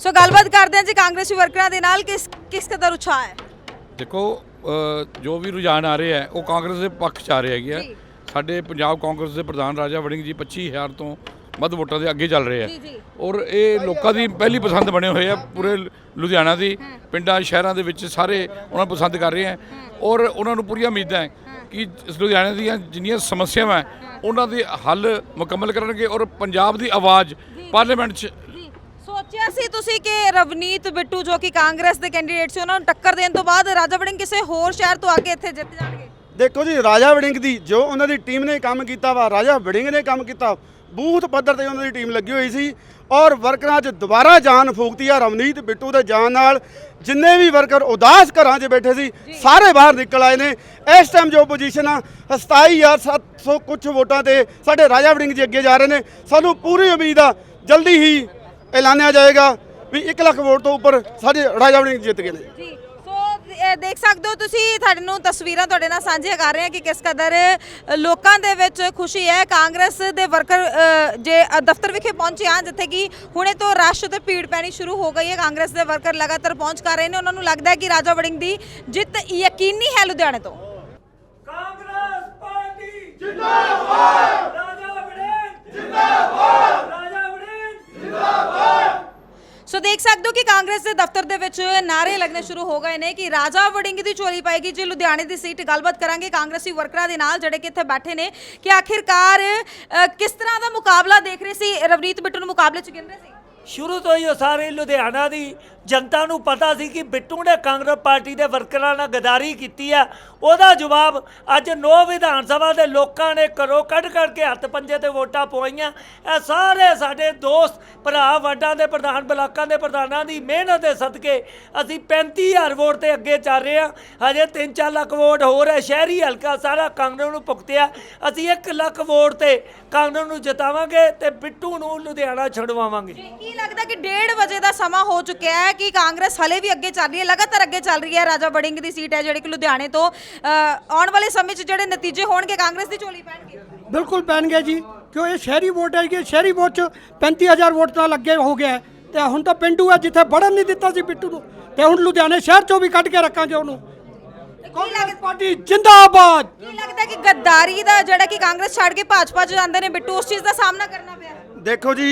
ਸੋ ਗੱਲਬਾਤ ਕਰਦੇ ਹਾਂ ਜੀ ਕਾਂਗਰਸੀ ਵਰਕਰਾਂ ਦੇ ਨਾਲ ਕਿਸ ਕਿਸ ਕਦਰ ਉਤਸ਼ਾਹ ਹੈ? ਦੇਖੋ ਅ, ਜੋ ਵੀ ਰੁਝਾਨ ਆ ਰਹੇ ਹੈ ਉਹ ਕਾਂਗਰਸ ਦੇ ਪੱਖ 'ਚ ਆ ਰਹੇ ਹੈਗੇ ਆ। ਜੀ। ਸਾਡੇ ਪੰਜਾਬ ਕਾਂਗਰਸ ਦੇ ਪ੍ਰਧਾਨ ਰਾਜਾ ਵੜਿੰਗ ਜੀ 25000 ਤੋਂ ਵੱਧ ਵੋਟਾਂ ਦੇ ਅੱਗੇ ਚੱਲ ਰਹੇ ਜੀ, ਜੀ। ਔਰ ਇਹ ਲੋਕਾਂ ਦੀ ਪਹਿਲੀ ਪਸੰਦ ਬਣੇ ਹੋਏ ਆ ਪੂਰੇ ਲੁ- ਲੁਧਿਆਣਾ ਦੀ ਪਿੰਡਾਂ ਸ਼ਹਿਰਾਂ ਦੇ ਵਿੱਚ ਸਾਰੇ ਉਹਨਾਂ ਨੂੰ ਪਸੰਦ ਕਰ ਰਹੇ ਆ ਔਰ ਉਹਨਾਂ ਨੂੰ ਪੂਰੀਆਂ ਉਮੀਦਾਂ ਹੈ ਕਿ ਇਸ ਲੁਧਿਆਣੇ ਦੀਆਂ ਜਿੰਨੀਆਂ ਸਮੱਸਿਆਵਾਂ ਹੈ ਉਹਨਾਂ ਦੇ ਹੱਲ ਮੁਕੰਮਲ ਕਰਨਗੇ ਔਰ ਪੰਜਾਬ ਦੀ ਆਵਾਜ਼ ਪਾਰਲੀਮੈਂਟ 'ਚ ਸੋਚਿਆ ਸੀ ਤੁਸੀਂ ਕਿ ਰਵਨੀਤ ਬਿੱਟੂ ਜੋ ਕਿ ਕਾਂਗਰਸ ਦੇ ਕੈਂਡੀਡੇਟ ਸੀ ਉਹਨਾਂ ਨੂੰ ਟੱਕਰ ਦੇਣ ਤੋਂ ਬਾਅਦ ਰਾਜਾ ਵੜਿੰਗ ਕਿਸੇ ਹੋਰ ਸ਼ਹਿਰ ਤੋਂ ਆ ਕੇ ਇੱਥੇ ਜਿੱਤ ਜਾਣਗੇ? ਦੇਖੋ ਜੀ ਰਾਜਾ ਵੜਿੰਗ ਦੀ ਜੋ ਉਹਨਾਂ ਦੀ ਟੀਮ ਨੇ ਕੰਮ ਕੀਤਾ ਵਾ ਰਾਜਾ ਵੜਿੰਗ ਨੇ ਕੰਮ ਕੀਤਾ ਬੂਥ ਪੱਧਰ ਤੇ ਉਹਨਾਂ ਦੀ ਟੀਮ ਲੱਗੀ ਹੋਈ ਸੀ ਔਰ ਵਰਕਰਾਂ 'ਚ ਦੁਬਾਰਾ ਜਾਨ ਫੂਕਤੀ ਆ ਰਵਨੀਤ ਬਿੱਟੂ ਦੇ ਜਾਨ ਨਾਲ। ਜਿੰਨੇ ਵੀ ਵਰਕਰ ਉਦਾਸ ਘਰਾਂ 'ਚ ਬੈਠੇ ਸੀ ਸਾਰੇ ਬਾਹਰ ਨਿਕਲ ਆਏ ਨੇ। ਇਸ ਟਾਈਮ ਜੋ ਪੋਜੀਸ਼ਨ ਆ 27700 ਕੁਝ ਵੋਟਾਂ ਤੇ ਸਾਡੇ ਰਾਜਾ ਵੜਿੰਗ ਜੀ ਅੱਗੇ ਜਾ ਰਹੇ ਨੇ। ਸਾਨੂੰ ਪੂਰੀ ਉਮੀਦ ਆ ਜਲਦੀ ਹੀ ਐਲਾਨਿਆ ਜਾਏਗਾ ਵੀ 1 ਲੱਖ ਵੋਟ ਤੋਂ ਉੱਪਰ ਸਾਡੇ ਰਾਜਾ ਵੜਿੰਗ ਜਿੱਤ ਗਏ ਨੇ ਜੀ ਸੋ ਇਹ ਦੇਖ ਸਕਦੇ ਹੋ ਤੁਸੀਂ ਤੁਹਾਡੇ ਨੂੰ ਤਸਵੀਰਾਂ ਤੁਹਾਡੇ ਨਾਲ ਸਾਂਝੀਆਂ ਕਰ ਰਹੇ ਹਾਂ ਕਿ ਕਿਸ ਕਦਰ ਲੋਕਾਂ ਦੇ ਵਿੱਚ ਖੁਸ਼ੀ ਹੈ। ਕਾਂਗਰਸ ਦੇ ਵਰਕਰ ਜੇ ਦਫ਼ਤਰ ਵਿਖੇ ਪਹੁੰਚੇ ਹਨ ਜਿੱਥੇ ਕਿ ਹੁਣੇ ਤੋਂ ਰਸ਼ ਤੇ ਭੀੜ ਪੈਣੀ ਸ਼ੁਰੂ ਹੋ ਗਈ ਹੈ। ਕਾਂਗਰਸ ਦੇ ਵਰਕਰ ਲਗਾਤਾਰ ਪਹੁੰਚ ਕਰ ਰਹੇ ਨੇ। ਉਹਨਾਂ ਨੂੰ ਲੱਗਦਾ ਹੈ ਕਿ ਰਾਜਾ ਵੜਿੰਗ ਦੀ ਜਿੱਤ ਯਕੀਨੀ ਹੈ ਲੁਧਿਆਣੇ ਤੋਂ। ਕਾਂਗਰਸ ਪਾਰਟੀ ਜਿੰਦਾਬਾਦ ਰਾਜਾ ਵੜਿੰਗ ਜਿੰਦਾਬਾਦ ਰਾਜਾ ਵੜਿੰਗ ਸੋ ਦੇਖ ਸਕਦੇ ਹੋ ਕਿ ਕਾਂਗਰਸ ਦੇ ਦਫ਼ਤਰ ਦੇ ਵਿੱਚ ਨਾਰੇ ਲੱਗਣੇ ਸ਼ੁਰੂ ਹੋ ਗਏ ਨੇ ਕਿ ਰਾਜਾ ਵੜਿੰਗ ਦੀ ਚੋਰੀ ਪਾਏਗੀ ਜੇ ਲੁਧਿਆਣੇ ਦੀ ਸੀਟ ਗੱਲਬਾਤ ਕਰਾਂਗੇ ਕਾਂਗਰਸੀ ਵਰਕਰਾਂ ਦੇ ਨਾਲ ਜਿਹੜੇ ਕਿ ਇੱਥੇ ਬੈਠੇ ਨੇ ਕਿ ਆਖਿਰਕਾਰ ਅ, ਕਿਸ ਤਰ੍ਹਾਂ ਦਾ ਮੁਕਾਬਲਾ ਦੇਖ ਰਹੇ ਸੀ? ਰਵਨੀਤ ਬਿੱਟੂ ਨੂੰ ਮੁਕਾਬਲੇ 'ਚ ਗਿਣ ਰਹੇ ਸੀ। ਸ਼ੁਰੂ ਤੋਂ ਹੀ ਉਹ ਸਾਰੇ ਲੁਧਿਆਣਾ ਦੀ ਜਨਤਾ ਨੂੰ ਪਤਾ ਸੀ ਕਿ ਬਿੱਟੂ ਨੇ ਕਾਂਗਰਸ ਪਾਰਟੀ ਦੇ ਵਰਕਰਾਂ ਨਾਲ ਗਦਾਰੀ ਕੀਤੀ ਆ ਉਹਦਾ ਜਵਾਬ ਅੱਜ ਨੌ ਵਿਧਾਨ ਸਭਾ ਦੇ ਲੋਕਾਂ ਨੇ ਕਰੋ ਕੱਢ ਕੱਢ ਕੇ ਹੱਥ ਪੰਜੇ ਤੇ ਵੋਟਾਂ ਪਵਾਈਆਂ। ਇਹ ਸਾਰੇ ਸਾਡੇ ਦੋਸਤ, ਭਰਾ, ਵਾਰਡਾਂ ਦੇ ਪ੍ਰਧਾਨ, ਬਲਾਕਾਂ ਦੇ ਪ੍ਰਧਾਨਾਂ ਦੀ ਮਿਹਨਤ ਦੇ ਸਦਕੇ ਅਸੀਂ 35000 ਵੋਟ ਤੇ ਅੱਗੇ ਚੱਲ ਰਹੇ ਹਾਂ। ਹਜੇ 3-4 ਲੱਖ ਵੋਟ ਹੋਰ ਹੈ ਸ਼ਹਿਰੀ ਹਲਕਾ ਸਾਰਾ ਕਾਂਗਰਸ ਨੂੰ ਭੁਗਤਿਆ। ਅਸੀਂ 1 ਲੱਖ ਵੋਟ ਤੇ ਕਾਂਗਰਸ ਨੂੰ ਜਿਤਾਵਾਂਗੇ ਤੇ ਬਿੱਟੂ ਨੂੰ ਲੁਧਿਆਣਾ ਛਡਵਾਵਾਂਗੇ। ਲੱਗਦਾ ਕਿ 1:30 ਵਜੇ ਦਾ ਸਮਾਂ ਹੋ ਚੁੱਕਿਆ ਹੈ ਕਿ ਕਾਂਗਰਸ ਹਲੇ ਵੀ ਅੱਗੇ ਚੱਲ ਰਹੀ ਹੈ ਲਗਾਤਾਰ ਅੱਗੇ ਚੱਲ ਰਹੀ ਹੈ। ਰਾਜਾ ਵੜਿੰਗ ਦੀ ਸੀਟ ਹੈ ਜਿਹੜੀ ਕਿ ਲੁਧਿਆਣੇ ਤੋਂ ਅ, ਆਉਣ ਵਾਲੇ ਸਮੇਂ 'ਚ ਜਿਹੜੇ ਨਤੀਜੇ ਹੋਣਗੇ ਕਾਂਗਰਸ ਦੀ ਝੋਲੀ ਪੈਣਗੇ? ਬਿਲਕੁਲ ਪੈਣਗੇ ਜੀ ਕਿਉਂ ਇਹ ਸ਼ਹਿਰੀ ਵੋਟ ਹੈ ਕਿ ਸ਼ਹਿਰੀ ਵੋਟ ਚ 35000 ਵੋਟ ਨਾਲ ਅੱਗੇ ਹੋ ਗਿਆ ਹੈ। ਤੇ ਹੁਣ ਤਾਂ ਪਿੰਡੂ ਹੈ ਜਿੱਥੇ ਵੜਨ ਨਹੀਂ ਦਿੱਤਾ ਸੀ ਬਿੱਟੂ ਨੂੰ। ਤੇ ਹੁਣ ਲੁਧਿਆਣੇ ਸ਼ਹਿਰ ਚੋਂ ਵੀ ਕੱਢ ਕੇ ਰੱਖਾਂਗੇ ਉਹਨੂੰ। ਕੀ ਲੱਗਦਾ ਪਾਰਟੀ ਜਿੰਦਾਬਾਦ! ਕੀ ਲੱਗਦਾ ਕਿ ਗੱਦਾਰੀ ਦਾ ਜਿਹੜਾ ਕਿ ਕਾਂਗਰਸ ਛੱਡ ਕੇ ਭਾਜਪਾ 'ਚ ਜਾਂਦੇ ਨੇ ਬਿੱਟੂ ਉਸ ਚੀਜ਼ ਦਾ ਸਾਹਮਣਾ ਕਰਨਾ ਪਿਆ? ਦੇਖੋ ਜੀ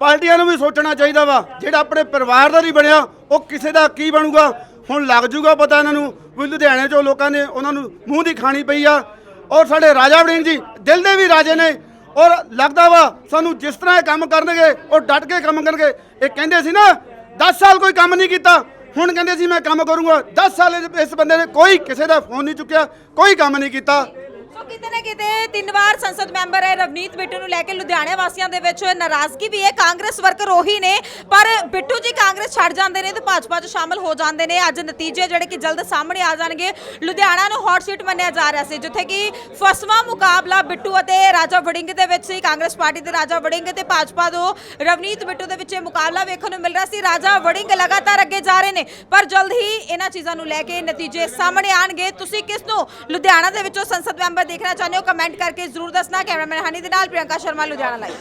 ਪਾਰਟੀਆਂ ਨੂੰ ਵੀ ਸੋਚਣਾ ਚਾਹੀਦਾ ਵਾ। ਜਿਹੜਾ ਆਪਣੇ ਪਰਿਵਾਰ ਦਾ ਨਹੀਂ ਬਣਿਆ, ਉਹ ਕਿਸੇ ਦਾ ਕੀ ਬਣੂਗਾ? ਹੁਣ ਲੱਗ ਜੂਗਾ ਪਤਾ ਇਹਨਾਂ ਨੂੰ। ਵੀ ਲੁਧਿਆਣੇ ਚੋਂ ਲੋਕਾਂ ਨੇ ਉਹਨਾਂ ਨੂੰ ਮੂੰਹ ਦੀ ਖਾਣੀ ਪਈ ਆ। ਔਰ ਸਾਡੇ ਰਾਜਾ ਵੜਿੰਗ ਜੀ, ਦਿਲ ਦੇ ਵੀ ਰਾਜੇ ਨੇ। ਔਰ ਲੱਗਦਾ ਵਾ, ਸਾਨੂੰ ਜਿਸ ਤਰ੍ਹਾਂ ਇਹ ਕੰਮ ਕਰਨਗੇ, ਉਹ ਡਟ ਕੇ ਕੰਮ ਕਰਨਗੇ। ਇਹ ਕਹਿੰਦੇ ਸੀ ਨਾ 10 ਸਾਲ ਕੋਈ ਕੰਮ ਨਹੀਂ ਕੀਤਾ। ਹੁਣ ਕਹਿੰਦੇ ਸੀ, ਮੈਂ ਕੰਮ ਕਰੂੰਗਾ। 10 ਸਾਲ ਇਸ- ਇਸ ਬੰਦੇ ਨੇ ਕੋਈ ਕਿਸੇ ਦਾ ਫੋਨ ਨਹੀਂ ਚੁੱਕਿਆ, ਕੋਈ ਕੰਮ ਨਹੀਂ ਕੀਤਾ। ਸੋ ਕਿਤੇ ਨਾ ਕਿਤੇ ਤਿੰਨ ਵਾਰ ਸੰਸਦ ਮੈਂਬਰ ਹੈ ਰਵਨੀਤ ਬਿੱਟੂ ਨੂੰ ਲੈ ਕੇ ਲੁਧਿਆਣੇ ਵਾਸੀਆਂ ਦੇ ਵਿੱਚ ਨਾਰਾਜ਼ਗੀ ਵੀ ਹੈ। ਕਾਂਗਰਸ ਵਰਕਰ ਉਹੀ ਨੇ, ਪਰ ਬਿੱਟੂ ਜੀ ਕਾਂਗਰਸ ਛੱਡ ਜਾਂਦੇ ਨੇ ਤੇ ਭਾਜਪਾ 'ਚ ਸ਼ਾਮਲ ਹੋ ਜਾਂਦੇ ਨੇ। ਅੱਜ ਨਤੀਜੇ ਜਿਹੜੇ ਕਿ ਜਲਦ ਸਾਹਮਣੇ ਆ ਜਾਣਗੇ। ਲੁਧਿਆਣਾ ਨੂੰ ਹੌਟ ਸੀਟ ਮੰਨਿਆ ਜਾ ਰਿਹਾ ਸੀ, ਜਿੱਥੇ ਕਿ ਫਸਵਾ ਮੁਕਾਬਲਾ ਬਿੱਟੂ ਅਤੇ ਰਾਜਾ ਵੜਿੰਗ ਦੇ ਵਿੱਚ ਸੀ। ਕਾਂਗਰਸ ਪਾਰਟੀ ਦੇ ਰਾਜਾ ਵੜਿੰਗ ਤੇ ਭਾਜਪਾ ਤੋਂ ਰਵਨੀਤ ਬਿੱਟੂ ਦੇ ਵਿੱਚ ਇਹ ਮੁਕਾਬਲਾ ਵੇਖਣ ਨੂੰ ਮਿਲ ਰਿਹਾ ਸੀ। ਰਾਜਾ ਵੜਿੰਗ ਲਗਾਤਾਰ ਅੱਗੇ ਜਾ ਰਹੇ ਨੇ, ਪਰ ਜਲਦ ਹੀ ਇਹਨਾਂ ਚੀਜ਼ਾਂ ਨੂੰ ਲੈ ਕੇ ਨਤੀਜੇ ਸਾਹਮਣੇ ਆਣਗੇ। ਤੁਸੀਂ ਕਿਸ ਨੂੰ? ਲੁਧਿਆਣਾ ਦੇ ਵਿੱਚੋਂ ਸੰਸਦ ਮੈਂਬਰ ਦੇਖਣਾ ਚਾਹੁੰਦੇ ਹੋ ਕਮੈਂਟ ਕਰਕੇ ਜ਼ਰੂਰ ਦੱਸਣਾ ਕੈਮਰਾਮੈਨ ਹਨੀ ਦੇ ਨਾਲ ਪ੍ਰਿਯੰਕਾ ਸ਼ਰਮਾ, ਲੁਧਿਆਣਾ ਲਾਈਵ